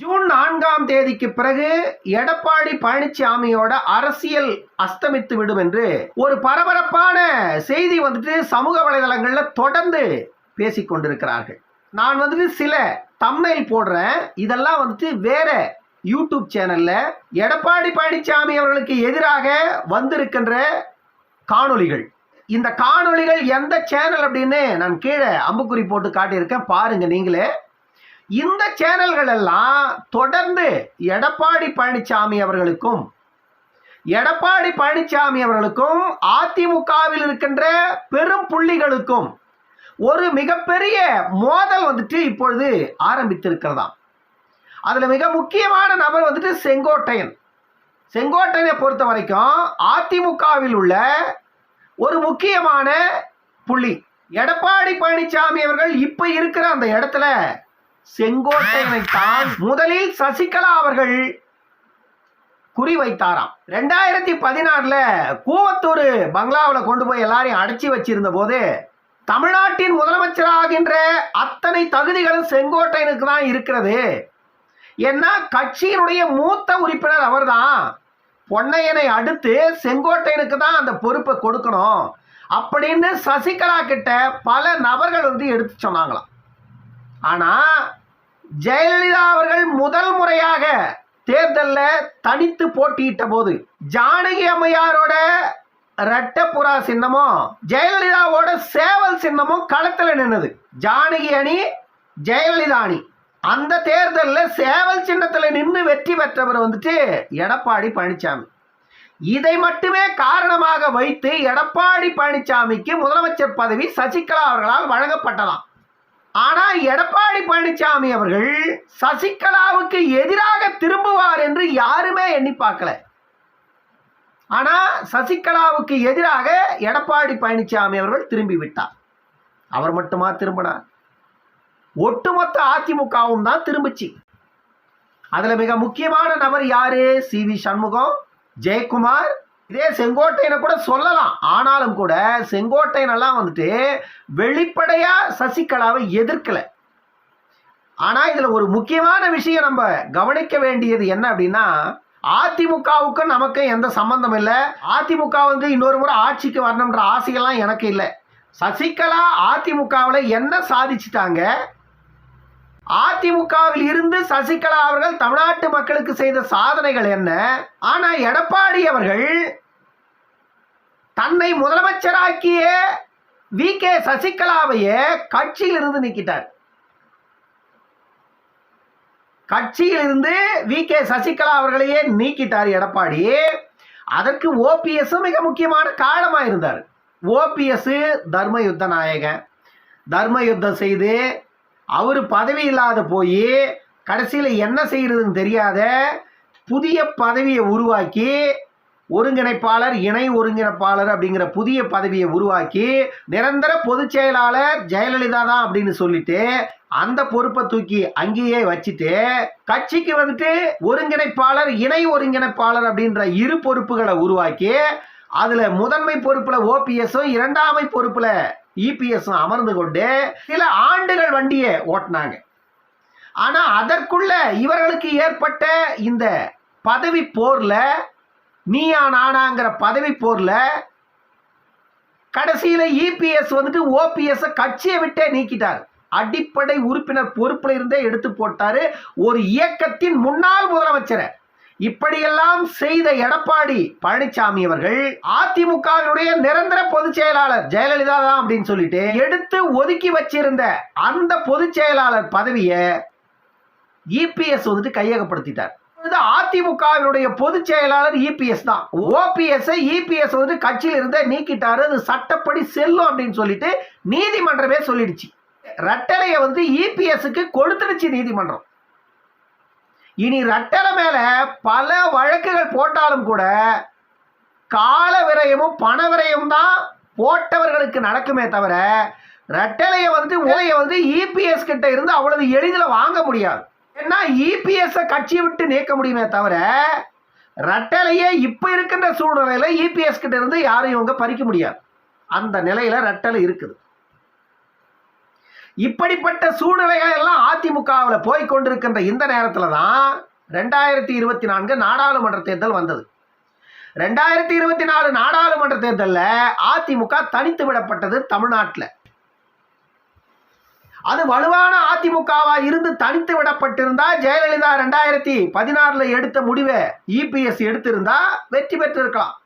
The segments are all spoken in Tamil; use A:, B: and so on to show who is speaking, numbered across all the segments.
A: ஜூன் நான்காம் தேதிக்கு பிறகு எடப்பாடி பழனிசாமியோட அரசியல் அஸ்தமித்து விடும் என்று ஒரு பரபரப்பான செய்தி வந்துட்டு சமூக வலைதளங்கள்ல தொடர்ந்து பேசிக் கொண்டிருக்கிறார்கள். நான் வந்துட்டு சில தம்னைல் போடுறேன். இதெல்லாம் வந்துட்டு வேற யூடியூப் சேனல்ல எடப்பாடி பழனிசாமி அவர்களுக்கு எதிராக வந்திருக்கின்ற காணொளிகள். இந்த காணொளிகள் எந்த சேனல் அப்படின்னு நான் கீழே அம்புக்குறி போட்டு காட்டியிருக்கேன். பாருங்க நீங்களே. இந்த சேனல்கள் எல்லாம் தொடர்ந்து எடப்பாடி பழனிசாமி அவர்களுக்கும் எடப்பாடி பழனிசாமி அவர்களுக்கும் அதிமுகவில் இருக்கின்ற பெரும் புள்ளிகளுக்கும் ஒரு மிகப்பெரிய மோதல் வந்துட்டு இப்பொழுது ஆரம்பித்திருக்கிறதாம். அதில் மிக முக்கியமான நபர் வந்துட்டு செங்கோட்டையன். செங்கோட்டையனை பொறுத்த வரைக்கும் அதிமுகவில் உள்ள ஒரு முக்கியமான புள்ளி. எடப்பாடி பழனிசாமி அவர்கள் இப்ப இருக்கிற அந்த இடத்துல செங்கோட்டையனை தான் முதலில் சசிகலா அவர்கள் குறிவைத்தாராம் ரெண்டாயிரத்தி பதினாறுல கூவத்தூர் பங்களாவில் கொண்டு போய் எல்லாரையும் அடைச்சி வச்சிருந்த போது தமிழ்நாட்டின் முதலமைச்சராகின்ற அத்தனை தகுதிகளும் செங்கோட்டையனுக்கு தான் இருக்கிறது. ஏன்னா கட்சியினுடைய மூத்த உறுப்பினர் அவர்தான். பொன்னையனை அடுத்து செங்கோட்டையனுக்கு தான் அந்த பொறுப்பை கொடுக்கணும் அப்படின்னு சசிகலா கிட்ட பல நபர்கள் வந்து எடுத்து சொன்னாங்களாம். ஆனால் ஜெயலலிதா அவர்கள் முதல் முறையாக தேர்தலில் தனித்து போட்டியிட்ட போது ஜானகி அம்மையாரோட ரெட்டப்புறா சின்னமும் ஜெயலலிதாவோட சேவல் சின்னமும் களத்தில் நின்னது. ஜானகி அணி ஜெயலலிதா அணி. அந்த தேர்தலில் சேவல் சின்னத்தில் நின்று வெற்றி பெற்றவர் வந்துட்டு எடப்பாடி பழனிசாமி இதை மட்டுமே காரணமாக வைத்து எடப்பாடி பழனிசாமிக்கு முதலமைச்சர் பதவி சசிகலா அவர்களால் வழங்கப்பட்டதாம். ஆனால் எடப்பாடி பழனிசாமி அவர்கள் சசிகலாவுக்கு எதிராக திரும்புவார் என்று யாருமே எண்ணி பார்க்கல. ஆனால் சசிகலாவுக்கு எதிராக எடப்பாடி பழனிசாமி அவர்கள் திரும்பி விட்டார் அவர் மட்டுமா திரும்பினார்? ஒட்டுமொத்த அதிமுகவும் தான் திரும்பிச்சு. அதில் மிக முக்கியமான நபர் யாரு? சி வி சண்முகம் ஜெயக்குமார் இதே செங்கோட்டையனை கூட சொல்லலாம். ஆனாலும் கூட செங்கோட்டையனெல்லாம் வந்துட்டு வெளிப்படையாக சசிகலாவை எதிர்க்கலை. ஆனால் இதில் ஒரு முக்கியமான விஷயம் நம்ம கவனிக்க வேண்டியது என்ன அப்படின்னா அதிமுகவுக்கும் நமக்கு எந்த சம்பந்தம் இல்லை. அதிமுக வந்து இன்னொரு முறை ஆட்சிக்கு வரணுன்ற ஆசையெல்லாம் எனக்கு இல்லை. சசிகலா அதிமுகவில் என்ன சாதிச்சிட்டாங்க? அதிமுகவில் இருந்து சசிகலா அவர்கள் தமிழ்நாட்டு மக்களுக்கு செய்த சாதனைகள் என்ன? ஆனா எடப்பாடி அவர்கள் தன்னை முதலமைச்சராக்கிய வி. கே. சசிகலாவையே கட்சியிலிருந்து நீக்கிட்டார். கட்சியிலிருந்து வி. கே. சசிகலா அவர்களையே நீக்கிட்டார் எடப்பாடி. அதற்கு ஓபிஎஸ் மிக முக்கியமான காரணமாக இருந்தார் ஓபிஎஸ் தர்ம யுத்த நாயகன். தர்ம யுத்தம் செய்து அவர் பதவி இல்லாத போய் கடைசியில் என்ன செய்கிறதுன்னு தெரியாத புதிய பதவியை உருவாக்கி ஒருங்கிணைப்பாளர் இணை ஒருங்கிணைப்பாளர் அப்படிங்கிற புதிய பதவியை உருவாக்கி நிரந்தர பொதுச் செயலாளர் ஜெயலலிதா தான் அப்படின்னு சொல்லிட்டு அந்த பொறுப்பை தூக்கி அங்கேயே வச்சுட்டு கட்சிக்கு வந்துட்டு ஒருங்கிணைப்பாளர் இணை ஒருங்கிணைப்பாளர் அப்படின்ற இரு பொறுப்புகளை உருவாக்கி அதில் முதன்மை பொறுப்பில் ஓபிஎஸும் இரண்டாமை பொறுப்பில் இபிஎஸும் அமர்ந்து கொண்டு சில ஆண்டுகள் வண்டியை ஓட்டினாங்க. ஆனால் அதற்குள்ள இவர்களுக்கு ஏற்பட்ட இந்த பதவி போரில் நீயா நானாங்கிற பதவி போரில் கடைசியில் இபிஎஸ் வந்துட்டு ஓபிஎஸ் கட்சியை விட்டே நீக்கிட்டார். அடிப்படை உறுப்பினர் பொறுப்பில் இருந்தே எடுத்து போட்டார். ஒரு இயக்கத்தின் முன்னாள் முதலமைச்சரை. இப்படியெல்லாம் செய்த எடப்பாடி பழனிசாமி அவர்கள் அதிமுகவினுடைய நிரந்தர பொதுச் செயலாளர் ஜெயலலிதா தான் அப்படின்னு சொல்லிட்டு எடுத்து ஒதுக்கி வச்சிருந்த அந்த பொதுச் செயலாளர் பதவியை இபிஎஸ் வந்துட்டு கையகப்படுத்திட்டார். அதிமுகவினுடைய பொதுச் செயலாளர் இபிஎஸ் தான். ஓபிஎஸ் இபிஎஸ் வந்து கட்சியில் இருந்த நீக்கிட்டாரு. அது சட்டப்படி செல்லும் அப்படின்னு சொல்லிட்டு நீதிமன்றமே சொல்லிடுச்சு. ரட்டளையை வந்து இபிஎஸ்க்கு கொடுத்துடுச்சு நீதிமன்றம். இனி ரட்டனை மேல பல வழக்குகள் போட்டாலும் கூட கால விரயமும் பண விரயமும் தான் போட்டவர்களுக்கு நடக்குமே தவிர ரெட்டலையை வந்து உலையை வந்து இபிஎஸ் கிட்ட இருந்து அவ்வளவு எளிதில் வாங்க முடியாது. ஏன்னா இபிஎஸ் கட்சியை விட்டு நீக்க முடியுமே தவிர ரெட்டலையே இப்ப இருக்கின்ற சூழ்நிலையில இபிஎஸ் கிட்ட இருந்து யாரும் இவங்க பறிக்க முடியாது. அந்த நிலையில ரெட்டலை இருக்குது. இப்படிப்பட்ட சூழ்நிலைகள் எல்லாம் அதிமுகவில் போய் கொண்டிருக்கின்ற இந்த நேரத்தில் தான் ரெண்டாயிரத்தி இருபத்தி நான்கு நாடாளுமன்ற தேர்தல் வந்தது. ரெண்டாயிரத்தி இருபத்தி நாலு நாடாளுமன்ற தேர்தலில் அதிமுக தனித்து விடப்பட்டது தமிழ்நாட்டில். அது வலுவான அதிமுகவா இருந்து தனித்து விடப்பட்டிருந்தா ஜெயலலிதா ரெண்டாயிரத்தி பதினாறுல எடுத்த முடிவை இபிஎஸ் எடுத்திருந்தா வெற்றி பெற்றிருக்கலாம்.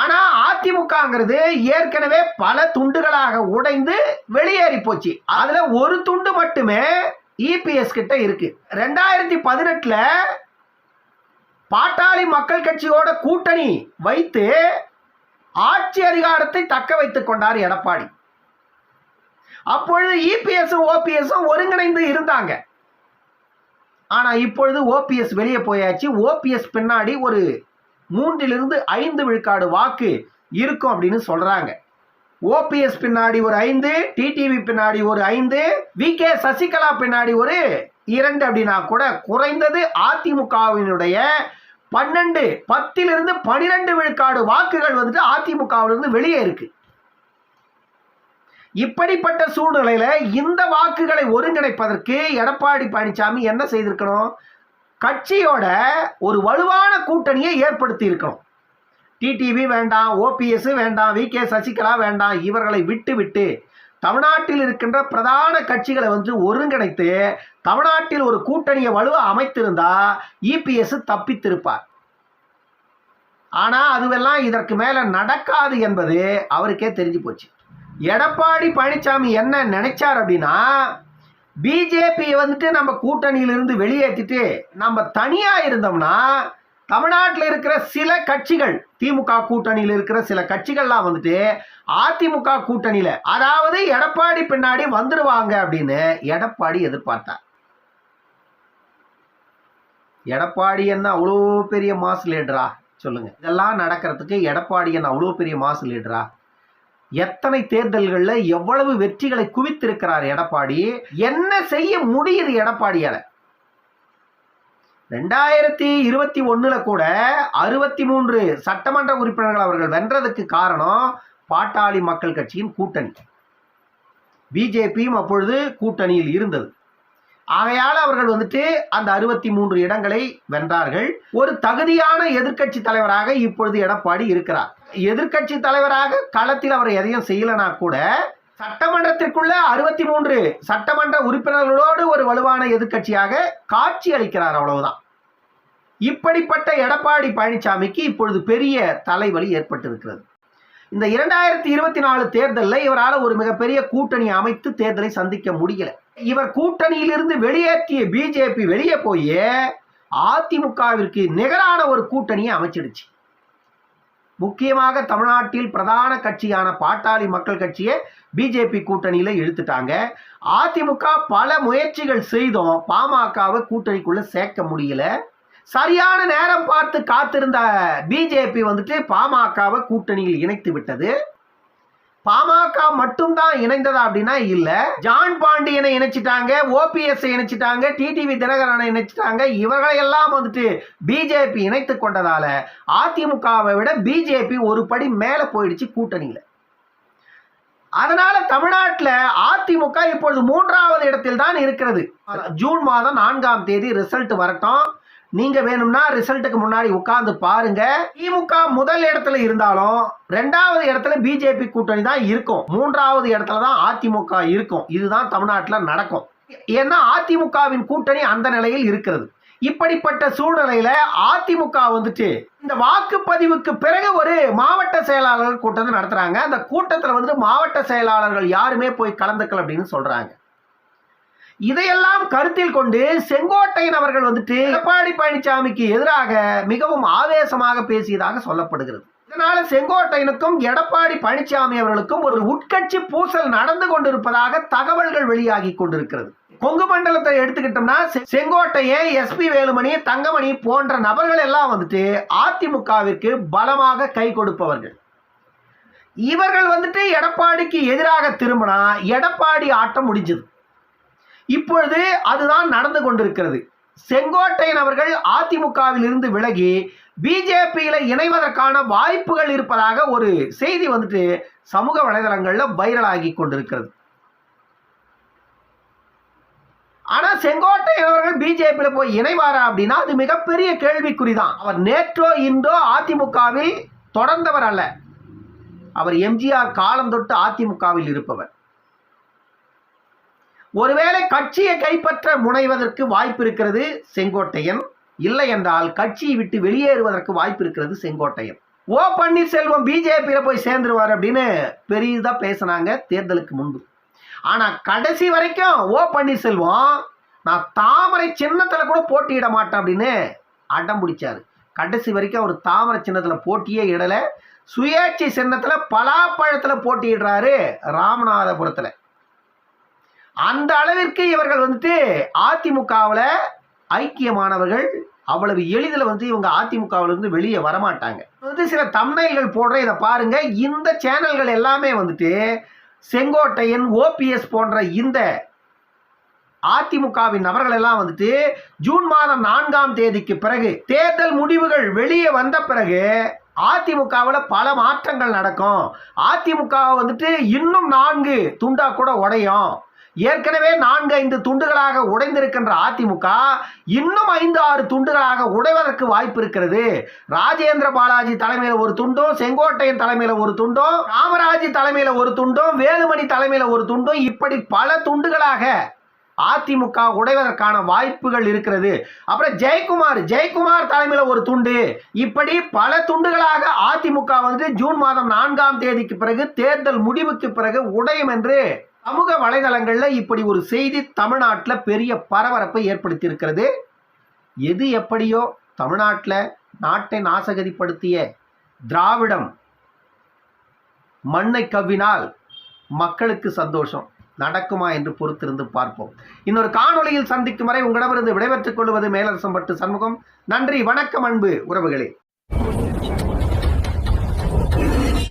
A: ஆனா அதிமுகங்கிறது ஏற்கனவே பல துண்டுகளாக உடைந்து வெளியேறி போச்சு. அதுல ஒரு துண்டு மட்டுமே இபிஎஸ் கிட்ட இருக்கு. ரெண்டாயிரத்தி பதினெட்டுல பாட்டாளி மக்கள் கட்சியோட கூட்டணி வைத்து ஆட்சி அதிகாரத்தை தக்க வைத்துக் கொண்டார் எடப்பாடி. அப்பொழுது இபிஎஸும் ஓபிஎஸும் ஒருங்கிணைந்து இருந்தாங்க. ஆனா இப்பொழுது ஓபிஎஸ் வெளியே போயாச்சு. ஓபிஎஸ் பின்னாடி ஒரு மூன்றிலிருந்து ஐந்து விழுக்காடு வாக்கு இருக்கும் அப்படின்னு சொல்றாங்க. ஓபிஎஸ் பின்னாடி ஒரு ஐந்து டிடிவி பின்னாடி ஒரு ஐந்து வி கே சசிகலா பின்னாடி ஒரு இரண்டு அப்படின்னா கூட குறைந்தது அதிமுகவினுடைய பன்னெண்டு பத்திலிருந்து பனிரெண்டு விழுக்காடு வாக்குகள் வந்துட்டு அதிமுகவிலிருந்து வெளியே இருக்கு. இப்படிப்பட்ட சூழ்நிலையில இந்த வாக்குகளை ஒருங்கிணைப்பதற்கு எடப்பாடி பழனிசாமி என்ன செய்திருக்கணும்? கட்சியோட ஒரு வலுவான கூட்டணியை ஏற்படுத்தி இருக்கணும். டிடிவி வேண்டாம் ஓபிஎஸ் வேண்டாம் வி கே சசிகலா வேண்டாம் இவர்களை விட்டு விட்டு தமிழ்நாட்டில் இருக்கின்ற பிரதான கட்சிகளை வந்து ஒருங்கிணைத்து தமிழ்நாட்டில் ஒரு கூட்டணியை வலுவா அமைத்திருந்தா இபிஎஸ் தப்பித்திருப்பார். ஆனால் அதுவெல்லாம் இதற்கு மேலே நடக்காது என்பது அவருக்கே தெரிஞ்சு போச்சு. எடப்பாடி பழனிசாமி என்ன நினைச்சார் அப்படின்னா பிஜேபி வந்துட்டு நம்ம கூட்டணியிலிருந்து வெளியேற்றிட்டு நம்ம தனியாக இருந்தோம்னா தமிழ்நாட்டில் இருக்கிற சில கட்சிகள் திமுக கூட்டணியில் இருக்கிற சில கட்சிகள்லாம் வந்துட்டு அதிமுக கூட்டணியில் அதாவது எடப்பாடி பின்னாடி வந்துடுவாங்க அப்படின்னு எடப்பாடி எதிர்பார்த்தார். எடப்பாடி என்ன அவ்வளோ பெரிய மாஸ் லீடரா சொல்லுங்க. இதெல்லாம் நடக்கிறதுக்கு எடப்பாடி என்ன அவ்வளோ பெரிய மாஸ் லீடரா எத்தனை தேர்தல்களில் எவ்வளவு வெற்றிகளை குவித்திருக்கிறார் எடப்பாடி? என்ன செய்ய முடியுது எடப்பாடியால? ரெண்டாயிரத்தி இருபத்தி ஒண்ணுல கூட அறுபத்தி மூன்று சட்டமன்ற உறுப்பினர்கள் அவர்கள் வென்றதுக்கு காரணம் பாட்டாளி மக்கள் கட்சியின் கூட்டணி. பிஜேபியும் அப்பொழுது கூட்டணியில் இருந்தது. ஆகையால் அவர்கள் வந்துட்டு அந்த அறுபத்தி மூன்று இடங்களை வென்றார்கள். ஒரு தகுதியான எதிர்க்கட்சி தலைவராக இப்பொழுது எடப்பாடி இருக்கிறார். எதிர்க்கட்சி தலைவராக களத்தில் அவர் எதையும் செய்யலனா கூட சட்டமன்றத்திற்குள்ள அறுபத்தி மூன்று சட்டமன்ற உறுப்பினர்களோடு ஒரு வலுவான எதிர்க்கட்சியாக காட்சி அளிக்கிறார் அவ்வளவுதான். இப்படிப்பட்ட எடப்பாடி பழனிசாமிக்கு இப்பொழுது பெரிய தலைவலி ஏற்பட்டிருக்கிறது. இந்த இரண்டாயிரத்தி இருபத்தி நாலு தேர்தலில் இவரால் ஒரு மிகப்பெரிய கூட்டணி அமைத்து தேர்தலை சந்திக்க முடியல. இவர் கூட்டணியிலிருந்து வெளியேற்றிய பிஜேபி வெளியே போய் அதிமுகவிற்கு நிகரான ஒரு கூட்டணியை அமைச்சிடுச்சு. முக்கியமாக தமிழ்நாட்டில் பிரதான கட்சியான பாட்டாளி மக்கள் கட்சியை பிஜேபி கூட்டணியில் இழுத்துட்டாங்க. அதிமுக பல முயற்சிகள் செய்தோம். பாமகவை கூட்டணிக்குள்ளே சேர்க்க முடியல. சரியான நேரம் பார்த்து காத்திருந்த பிஜேபி வந்துட்டு பாமகவை கூட்டணியில் இணைத்து விட்டது. பாமக மட்டும்தான் இணைந்ததா அப்படின்னா இல்லை. ஜான் பாண்டியனை இணைச்சிட்டாங்க ஓபிஎஸ் இணைச்சிட்டாங்க டிடிவி தினகரனை இணைச்சிட்டாங்க. இவர்களையெல்லாம் வந்துட்டு பிஜேபி இணைத்து கொண்டதால அதிமுகவை விட பிஜேபி ஒரு படி மேலே போயிடுச்சு கூட்டணியில். அதனால தமிழ்நாட்டில் அதிமுக இப்பொழுது மூன்றாவது இடத்தில் தான் இருக்கிறது. ஜூன் மாதம் நான்காம் தேதி ரிசல்ட் வரட்டும். நீங்க வேணும்னா ரிசல்ட்டுக்கு முன்னாடி உட்கார்ந்து பாருங்க. திமுக முதல் இடத்துல இருந்தாலும் ரெண்டாவது இடத்துல பிஜேபி கூட்டணி தான் இருக்கும். மூன்றாவது இடத்துல தான் அதிமுக இருக்கும். இதுதான் தமிழ்நாட்டில் நடக்கும். ஏன்னா அதிமுகவின் கூட்டணி அந்த நிலையில் இருக்கிறது. இப்படிப்பட்ட சூழ்நிலையில அதிமுக வந்துட்டு இந்த வாக்குப்பதிவுக்கு பிறகு ஒரு மாவட்ட செயலாளர்கள் கூட்டத்தை நடத்துறாங்க. அந்த கூட்டத்தில் வந்துட்டு மாவட்ட செயலாளர்கள் யாருமே போய் கலந்துக்கல அப்படின்னு சொல்றாங்க. இதையெல்லாம் கருத்தில் கொண்டு செங்கோட்டையன் அவர்கள் வந்துட்டு எடப்பாடி பழனிசாமிக்கு எதிராக மிகவும் ஆவேசமாக பேசியதாக சொல்லப்படுகிறது. இதனால செங்கோட்டையனுக்கும் எடப்பாடி பழனிசாமி அவர்களுக்கும் ஒரு உட்கட்சி பூசல் நடந்து கொண்டிருப்பதாக தகவல்கள் வெளியாகி கொண்டிருக்கிறது. கொங்கு மண்டலத்தை எடுத்துக்கிட்டோம்னா செ- செங்கோட்டையன் எஸ்பி வேலுமணி தங்கமணி போன்ற நபர்கள் எல்லாம் வந்துட்டு அதிமுகவிற்கு பலமாக கை கொடுப்பவர்கள். இவர்கள் வந்துட்டு எடப்பாடிக்கு எதிராக திரும்பினா எடப்பாடி ஆட்டம் முடிஞ்சது. இப்பொழுது அதுதான் நடந்து கொண்டிருக்கிறது. செங்கோட்டையன் அவர்கள் அதிமுகவில் இருந்து விலகி பிஜேபியில இணைவதற்கான வாய்ப்புகள் இருப்பதாக ஒரு செய்தி வந்துட்டு சமூக வலைதளங்கள்ல வைரலாகி கொண்டிருக்கிறது. ஆனா செங்கோட்டையன் அவர்கள் பிஜேபியில போய் இணைவாரா அப்படின்னா அது மிகப்பெரிய கேள்விக்குறிதான். அவர் நேற்றோ இன்றோ அதிமுகவில் தொடர்ந்தவர் அல்ல. அவர் எம்ஜிஆர் காலம் தொட்டு அதிமுகவில் இருப்பவர். ஒருவேளை கட்சியை கைப்பற்ற முனைவதற்கு வாய்ப்பு இருக்கிறது செங்கோட்டையன். இல்லை என்றால் கட்சியை விட்டு வெளியேறுவதற்கு வாய்ப்பு இருக்கிறது செங்கோட்டையன். ஓ பன்னீர்செல்வம் பிஜேபியில் போய் சேர்ந்துருவார் அப்படின்னு பெரியதாக பேசினாங்க தேர்தலுக்கு முன்பு. ஆனால் கடைசி வரைக்கும் ஓ பன்னீர்செல்வம் நான் தாமரை சின்னத்தில் கூட போட்டியிட மாட்டேன் அப்படின்னு அடம் பிடிச்சார். கடைசி வரைக்கும் அவர் தாமரை சின்னத்தில் போட்டியே இடலை. சுயேட்சை சின்னத்தில் பலாப்பழத்தில் போட்டியிடுறாரு ராமநாதபுரத்தில். அந்த அளவிற்கு இவர்கள் வந்துட்டு அதிமுகவில் ஐக்கியமானவர்கள் அவ்வளவு எளிதில் வந்து இவங்க அதிமுகவிலிருந்து வெளியே வரமாட்டாங்க. வந்து சில தம்னைல்கள் போடுற இதை பாருங்க. இந்த சேனல்கள் எல்லாமே வந்துட்டு செங்கோட்டையன் ஓபிஎஸ் போன்ற இந்த அதிமுகவின் நபர்கள் எல்லாம் வந்துட்டு ஜூன் மாதம் நான்காம் தேதிக்கு பிறகு தேர்தல் முடிவுகள் வெளியே வந்த பிறகு அதிமுகவில் பல மாற்றங்கள் நடக்கும். அதிமுக வந்துட்டு இன்னும் நான்கு துண்டா கூட உடையும். ஏற்கனவே நான்கு ஐந்து துண்டுகளாக உடைந்திருக்கின்ற அதிமுக இன்னும் ஐந்து ஆறு துண்டுகளாக உடைவதற்கு வாய்ப்பு இருக்கிறது. ராஜேந்திர பாலாஜி தலைமையில் ஒரு துண்டும் செங்கோட்டையன் தலைமையில் ஒரு துண்டும் ராமராஜ் தலைமையில் ஒரு துண்டும் வேலுமணி தலைமையில் ஒரு துண்டும் இப்படி பல துண்டுகளாக அதிமுக உடைவதற்கான வாய்ப்புகள் இருக்கிறது. அப்புறம் ஜெயக்குமார் ஜெயக்குமார் தலைமையில் ஒரு துண்டு இப்படி பல துண்டுகளாக அதிமுக வந்து ஜூன் மாதம் நான்காம் தேதிக்கு பிறகு தேர்தல் முடிவுக்கு பிறகு உடையும் என்று சமூக வலைதளங்களில் இப்படி ஒரு செய்தி தமிழ்நாட்டில் பெரிய பரபரப்பை ஏற்படுத்தியிருக்கிறது. எது எப்படியோ தமிழ்நாட்டில் நாட்டை நாசகதிப்படுத்திய திராவிடம் மண்ணை கவ்வினால் மக்களுக்கு சந்தோஷம் நடக்குமா என்று பொறுத்திருந்து பார்ப்போம். இன்னொரு காணொலியில் சந்திக்கும் வரை உங்களிடமிருந்து விடைபெற்றுக் கொள்வது மேலரசம்பட்டு சண்முகம். நன்றி வணக்கம் அன்பு உறவுகளே.